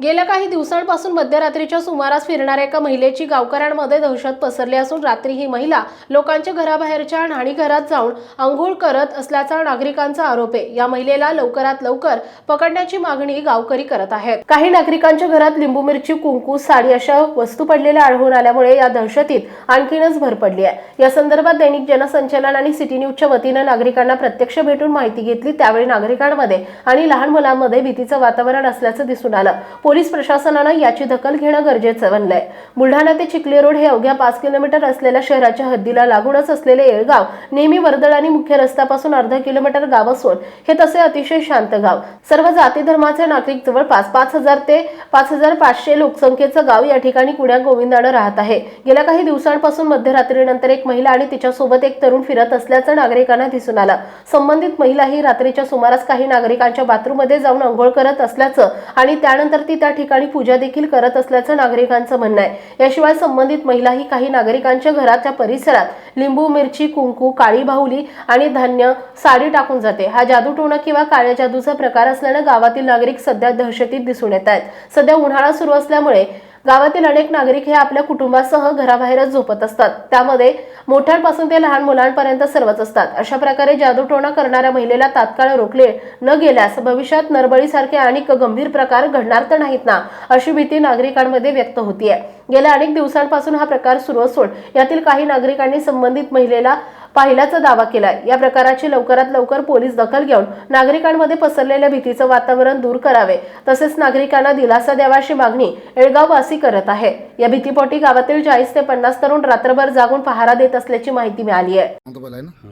गेल्या काही दिवसांपासून मध्यरात्रीच्या सुमारास फिरणाऱ्या एका महिलेची गावकऱ्यांमध्ये दहशत पसरली असून रात्री ही महिला लोकांच्या घराबाहेरच्या न्हाणी घरात जाऊन आंघोळ करत असल्याचा नागरिकांचा आरोप आहे. या महिलेला लवकरात लवकर पकडण्याची मागणी गावकरी करत आहेत. काही नागरिकांच्या घरात लिंबू मिरची कुंकू साडी अशा वस्तू पडलेल्या आढळून आल्यामुळे या दहशतीत आणखीनच भर पडली आहे. या संदर्भात दैनिक जनसंचालन आणि सिटी न्यूजच्या वतीनं नागरिकांना प्रत्यक्ष भेटून माहिती घेतली. त्यावेळी नागरिकांमध्ये आणि लहान मुलांमध्ये भीतीचं वातावरण असल्याचं दिसून आलं. पोलीस प्रशासनानं याची दखल घेणं गरजेचं बनलंय. बुलढाणा ते चिखली रोड हे अवघ्या पाच किलोमीटर असलेल्या शहराच्या हद्दीला लागूनच असलेले येळगाव नेहमी वर्दळ आणि मुख्य रस्त्यापासून अर्धा किलोमीटर गाव असून हे तसे अतिशय शांत गाव. सर्व जाती धर्माचे नागरिक जवळपास पाच हजार ते पाच हजार पाचशे लोकसंख्येचं गाव या ठिकाणी कुण्या गोविंदानं राहत आहे. गेल्या काही दिवसांपासून मध्यरात्रीनंतर एक महिला आणि तिच्यासोबत एक तरुण फिरत असल्याचं नागरिकांना दिसून आलं. संबंधित महिला ही रात्रीच्या सुमारास काही नागरिकांच्या बाथरूममध्ये जाऊन अंघोळ करत असल्याचं आणि त्यानंतर ती त्या ठिकाणी पूजा देखील करत असल्याचं नागरिकांचं म्हणणं आहे. याशिवाय संबंधित महिला ही काही नागरिकांच्या घराच्या परिसरात लिंबू मिरची कुंकू काळी बाहुली आणि धान्य साडी टाकून जाते. हा जादूटोणा किंवा काळ्या जादूचा प्रकार असल्यानं गावातील नागरिक सध्या दहशतीत दिसून येत आहेत. सध्या उन्हाळा सुरू असल्यामुळे गावातील अनेक नागरिक हे आपल्या कुटुंबासह घराबाहेरच झोपत असतात. त्यामध्ये मोठ्यांपासून ते लहान मुलांपर्यंत सर्वच असतात. अशा प्रकारे जादूटोणा करणाऱ्या महिलेला तात्काळ रोखले न गेल्यास भविष्यात नरबळीसारखे अनेक गंभीर प्रकार घडणार तर नाहीत ना अशी भीती नागरिकांमध्ये व्यक्त होतीये. गेल्या अनेक दिवसांपासून हा प्रकार सुरू असून यातील काही नागरिकांनी संबंधित महिलेला पाहिल्याचा दावा केलाय. या प्रकाराची लवकरात लवकर पोलीस दखल घेऊन नागरिकांमध्ये पसरलेल्या भीतीचं वातावरण दूर करावे तसेच नागरिकांना दिलासा द्यावा अशी मागणी एळगाव वासी करत आहे. या भीतीपोटी गावातील चाळीस ते पन्नास तरुण रात्रभर जागून पहारा देत असल्याची माहिती मिळाली आहे. ना.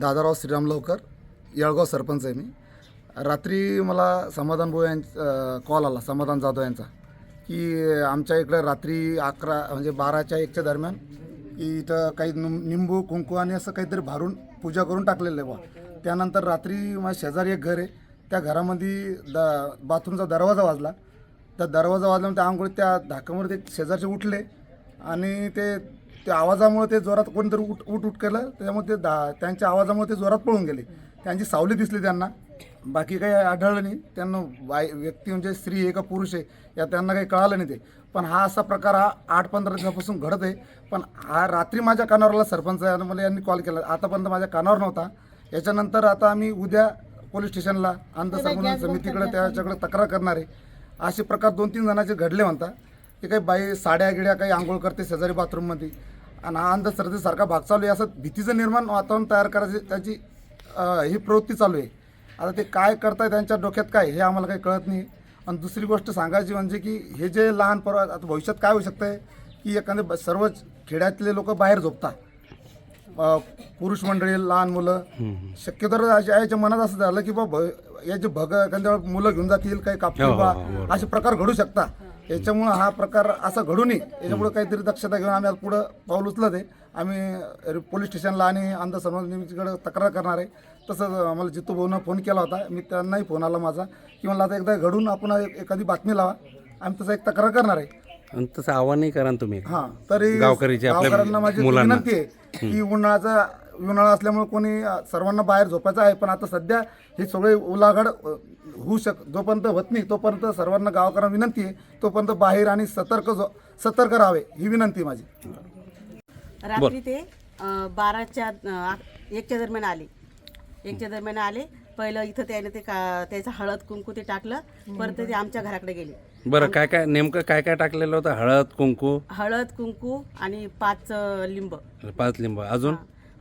दादाराव श्रीराम लवकर येळगाव सरपंच आहे मी. रात्री मला समाधान भाऊ यांचा कॉल आला समाधान जाधव यांचा. की आमच्या इकडं रात्री अकरा म्हणजे बाराच्या एकच्या दरम्यान की इथं काही निंबू कुंकू आणि असं काहीतरी भारून पूजा करून टाकलेलं आहे बा त्यानंतर रात्री माझ्या शेजारी एक घर आहे. त्या घरामध्ये द बाथरूमचा दरवाजा वाजला. त्या दरवाजा वाजल्यामुळे त्या आंघोळीत त्या धाकामुळे ते शेजारचे उठले आणि ते त्या आवाजामुळे ते जोरात कोणीतरी उठ उठ उठ केलं. त्याच्यामुळे ते दा त्यांच्या आवाजामुळे ते जोरात पळून गेले. त्यांची सावली दिसली त्यांना. बाकी काही आढळलं नाही. त्यांना बाय व्यक्ती म्हणजे स्त्री आहे का पुरुष आहे या त्यांना काही कळालं नाही ते. पण हा असा प्रकार हा आठ पंधरा दिवसापासून घडत आहे. पण हा रात्री माझ्या कानावरला सरपंच मला यांनी कॉल केला. आतापर्यंत माझ्या कानावर नव्हता. याच्यानंतर आता आम्ही उद्या पोलीस स्टेशनला अंधसंबंध समितीकडे त्याच्याकडे तक्रार करणार आहे. असे प्रकार दोन तीन जणांचे घडले म्हणता. ते काही बाई साड्या गिड्या काही आंघोळ करते शेजारी बाथरूममध्ये आणि हा अंधश्रद्धेसारखा भाग चालू आहे. असं भीतीचं निर्माण वातावरण तयार करायची त्याची ही प्रवृत्ती चालू आहे. आता ते काय करताय त्यांच्या डोक्यात काय हे आम्हाला काही कळत नाही. आणि दुसरी गोष्ट सांगायची म्हणजे की हे जे लहान पोरं आता भविष्यात काय होऊ शकतं की एखादे ब- सर्व खेड्यातले लोक बाहेर झोपतात. पुरुष मंडळी लहान मुलं. शक्यतो याच्या मनात असं झालं की बाबा याचे भग एखाद्या मुलं घेऊन जातील काही कापतील बा असे प्रकार घडू शकतात. याच्यामुळं हा प्रकार असा घडू नये. याच्यामुळे काहीतरी दक्षता घेऊन आम्ही आता पुढं पाऊल उचलत आहे. आम्ही पोलीस स्टेशनला आणि अंधसमाजकडे तक्रार करणार आहे. तसंच आम्हाला जितू भाऊनं फोन केला होता. मी त्यांनाही फोन आला माझा. की मला आता एकदा घडून आपण एखादी बातमी लावा. आम्ही तसं एक तक्रार करणार आहे. आणि तसं आव्हानही करा ना तुम्ही. हा तरी गावकऱ्यांना माझी मुलांना. विनंती आहे की उन्हाळ्याचा उन्हाळा असल्यामुळे कोणी सर्वांना बाहेर झोपायचं आहे पण आता सध्या हे सगळे उलाघाड होऊ शक जोपर्यंत होत नाही तोपर्यंत सर्वांना गावकऱ्यांना विनंती आहे तोपर्यंत बाहेर आणि सतर्क झो- सतर्क राहावे ही विनंती आहे माझी. रात्री ते बाराच्या एकच्या दरम्यान आले. एकच्या दरम्यान आले. पहिलं इथं त्याने ते का त्याचं हळद कुंकू ते टाकलं. परत ते आमच्या घराकडे गेले. बरं काय काय नेमकं काय काय टाकलेलं होतं? हळद कुंकू? हळद कुंकू आणि पाच लिंब. पाच लिंब. अजून?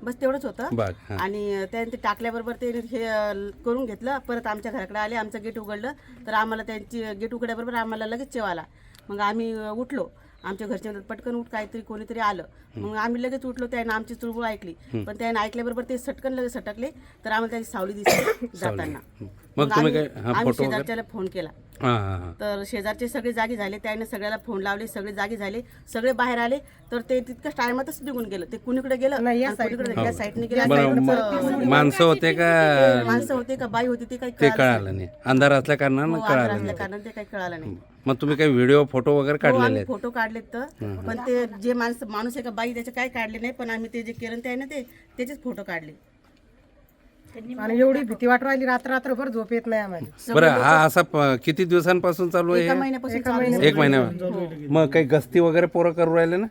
बस तेवढंच होतं. हां. आणि त्याने ते टाकल्याबरोबर ते हे अं, करून घेतलं. परत आमच्या घराकडे आले आमचं गेट उघडलं. तर आम्हाला त्यांची गेट उघड्याबरोबर आम्हाला लगेच चेव आला मग आम्ही अं, उठलो. आमच्या घरचे म्हणतात, पटकन उठ काहीतरी कोणीतरी आलं. मग आम्ही लगेच उठलो त्याने आमची चुळबुळ ऐकली. पण त्याने ऐकल्याबरोबर ते सटकन लगेच सटकले. तर आम्हाला त्याची सावली दिसली जाताना. मग तुम्ही काय हा आम्ही फोटो वगैरे? शेजारच्याला फोन केला. हां हां हां. तर शेजारचे सगळे जागी झाले त्याने सगळ्याला फोन लावले सगळे जागी झाले सगळे बाहेर आले. तर ते तितकं टायमातच निघून गेलं. ते कुणीकडे गेलं आणि कुणीकडे या साईडने गेलं. बरं मा- माणसं होते का माणसं होते का बाई होती ते काही ते कळालं कळालं नाही. अंधार असल्या कारणानं हो, कळालं असल्या नाही कारणाने ते काही कळालं नाही. मग तुम्ही काही व्हिडिओ फोटो वगैरे हो, काढलेले आम्ही आहेत? फोटो काढलेत तर. पण ते जे माणसं माणूस आहे का बाई त्याचे काय काढले नाही पण आम्ही ते जे केलं ते आहे ना ते त्याचेच फोटो काढले. आणि एवढी भीती वाटू राहिली रात्र रात्रभर झोप येत नाही आम्हाला. बरं हा असा प- किती दिवसांपासून चालू आहे एका हे? महिन्यापासून चालू आहे. एक महिन्या मग काही गस्ती वगैरे पोरं करू राहिले ना?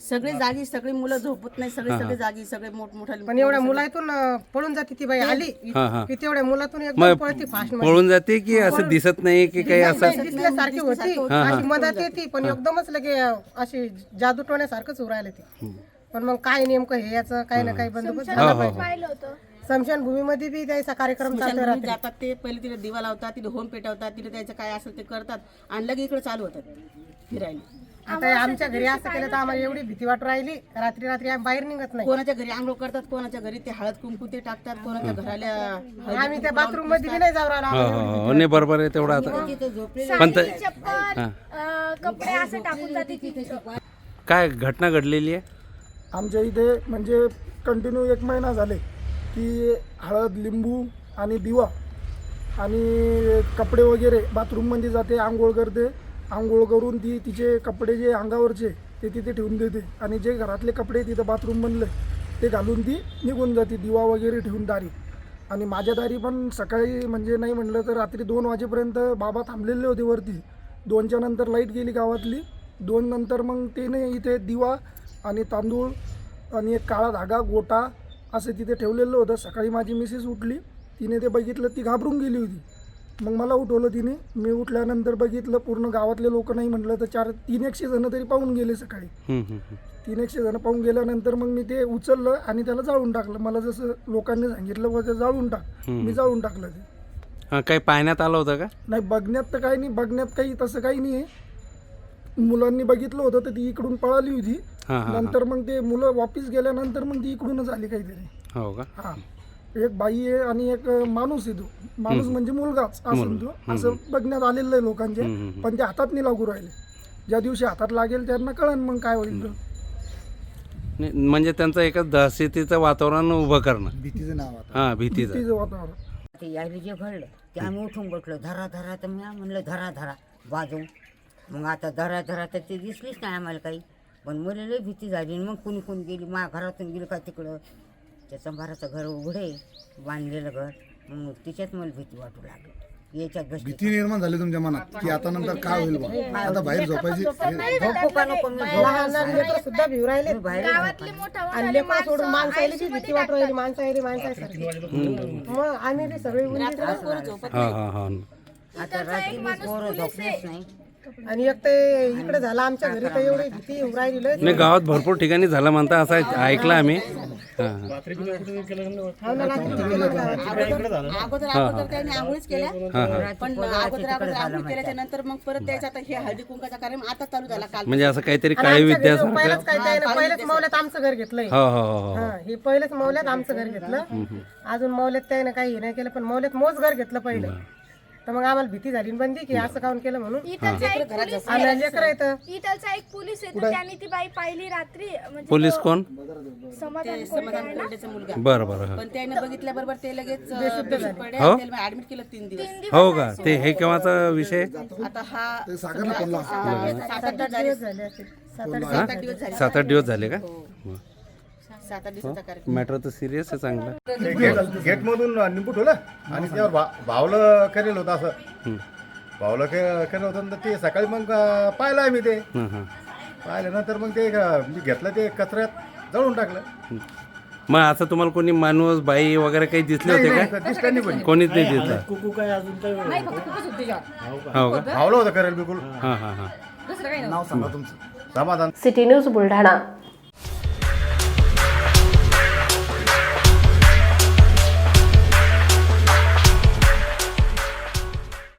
सगळे जागी सगळी मुलं झोपत नाही सगळे सगळे जागी सगळे मोठमोठ्या पण एवढ्या मुलातून अं, पळून जाते ती बाई आली. हा हा. की तेवढ्या मुलातून एकदम पळती फास्ट पळून जाते की असं दिसत नाही की काही असं दिसल्यासारखी होती. अशी मदत येते पण एकदमच लगे अं, अशी जादू टोण्यासारखंच उरायला ते. पण मग काय नेमकं हे याचं काही ना काही बंदोबस्त झाला हो हो पाहिजे स्मशान भूमीमध्ये बी त्याचा कार्यक्रम चालतो घरी रात्री. जातात ते पहिले तिथे दिवा लावतात तिथे होम पेटवतात तिथे त्याचं काय असेल ते करतात आणि लगेच इकडे चालू होतात फिरायला. आता आमच्या घरी असं केलं तर आम्हाला एवढी भीती वाटू राहिली. रात्री रात्री आम्ही बाहेर निघत नाही. कोणाच्या घरी आंघोळ करतात कोणाच्या घरी ते हळद कुंकू ते टाकतात कोणाच्या घराला हळदी आम्ही त्या बाथरूममध्ये बी नाही जाऊ राहिलो. हो हो हो. नाही बरोबर आहे तेवढं आता. पण ते हा. कपडे असं टाकून जाते ती काय घटना घडलेली आहे? आमच्या इथे म्हणजे कंटिन्यू एक महिना झाले. ती हळद लिंबू आणि दिवा आणि कपडे वगैरे बाथरूममध्ये जाते आंघोळ करते. आंघोळ करून ती तिचे कपडे जे अंगावरचे ते तिथे ठेवून देते. आणि जे घरातले कपडे तिथं बाथरूम बनले ते घालून ती निघून जाते दिवा वगैरे ठेवून दारी. आणि माझ्या दारी पण सकाळी म्हणजे नाही म्हणलं तर रात्री दोन वाजेपर्यंत बाबा थांबलेले होते वरती. दोनच्या नंतर लाइट गेली गावातली. दोन नंतर मग त्याने इथे दिवा आणि तांदूळ आणि एक काळा धागा गोटा असं तिथे ठेवलेलं होतं. सकाळी माझी मिसेस उठली. तिने ते बघितलं ती घाबरून गेली होती. मग मला उठवलं तिने. मी उठल्यानंतर बघितलं पूर्ण गावातले लोक नाही म्हटलं तर चार तीन एकशे जणं तरी पाहून गेले सकाळी. तीन एकशे जणं पाहून गेल्यानंतर मग मी ते उचललं आणि त्याला जाळून टाकलं. मला जसं लोकांनी सांगितलं वगैरे जाळून टाक. मी जाळून टाकलं ते. हा, काही पाहण्यात आलं होतं का? नाही बघण्यात तर काही नाही. बघण्यात काही तसं काही नाही आहे मुलांनी बघितलं होतं तर ती इकडून पळाली होती. नंतर मग ते मुलं वापिस गेल्यानंतर मग ती इकडूनच आली काहीतरी. हो का? हा. एक बाई आहे आणि एक माणूस आहे तो. माणूस म्हणजे मुलगाच असं तो असं बघण्यात आलेलं आहे लोकांचे. पण ते हातात नाही लागू राहिले. ज्या दिवशी हातात लागेल त्यांना कळन मग काय होईल. नाही, म्हणजे त्यांचं एकच दहशतीचं वातावरण उभं करणं. भीतीचं नाव आता. हा भीतीचं. भीतीचं वातावरण. ते यायला जे घडलं ते आम्ही उठून बसलो. धरा धरा तर मी म्हणलं धरा धरा बाजू मग आता धरा धरा तर ते दिसलीच नाही आम्हाला काही. पण मला लई भीती झाली आणि मग कुणी कुणी गेली मा घरातून गेली का तिकडं? त्याचं भाराचं घर उघडे बांधलेलं घर. मग तिच्यात मला भीती वाटू लागली. याच्या गोष्टी भीती निर्माण झाली तुमच्या मनात की आता नंतर काय होईल बा? आता बाहेर झोपायची झोपू का नको मी लहान लहान लेकरं सुद्धा भिऊ राहिले. बाहेर गावातले मोठा आणि लेकरं सोडून भीती वाटू राहिली माणसाला माणसासारखी मग आम्ही बी सगळे उंदीर हा हा हा. आता रात्री मी पोरं झोपलेच नाही. आणि एक ते इकडे झालं आमच्या घरी तर एवढी भीती येऊ राहिली लय. नाही गावात भरपूर ठिकाणी झालं म्हणता असं ऐकलं आम्ही. हा हा. हो ना, रात्री भीती लय गावात. अगोदर अगोदर त्यांनी आंघोळीच केल्या. पण अगोदर अगोदर आंघोळ केल्याच्यानंतर मग परत आता हे हळदी कुंकाचा कार्यक्रम आता चालू झाला काल. म्हणजे असं काहीतरी आणि काळी आमच्या घरी विद्यासारखं? पहिलंच काय त्याने पहिलेच मौल्यात आमचं घर घेतलंय. हो हो हो हो. हा हे पहिलेच मौल्यात आमचं घर घेतलं. अजून मौल्यात त्याने काही हे नाही केलं पण मौल्यात मोच घर घेतलं पहिलं. तर मग आम्हाला भीती झाली आणि बंदी की असं काऊन केलं म्हणून. इथलचा एक पोलीस आणि लेकर येतं. इथलचा एक पोलीस येतो त्याने ती बाई पाहिली रात्री. म्हणजे पोलीस कोण? समाधान समाधान कोल्हेचा मुलगा. बरं बरं हा. पण त्याने बघितल्याबरोबर ते लगेच बेशुद्ध पडले हो? ऍडमिट केलं तीन दिवस. हो का? ते हे केव्हाचा विषय? आता हा. सात आठ दिवस झाले. असतील सात आठ दिवस झाले. सात आठ दिवस झाले का? सात आठ दिवसाचा कार्यक्रम मॅटर तर सिरियस आहे चांगलं. गेट गेटमधून निंबू ठेवलं आणि त्यावर भा भावलं करेल होतं असं. भावलं के केलं होतं तर ते सकाळी मग अं, पाहिलं आम्ही ते. हां हां पाहिल्यानंतर मग ते अं, मी घेतलं ते कचऱ्यात जळून टाकलं. मग असं तुम्हाला कोणी माणूस बाई वगैरे काही दिसले होते का दिसलं नाही कोणी. कोणीच नाही दिसलं. हो का? भावलं होतं करेल बिलकुल. हां हां हां. नाव सांगा तुमचं. समाधान. City news Buldhana.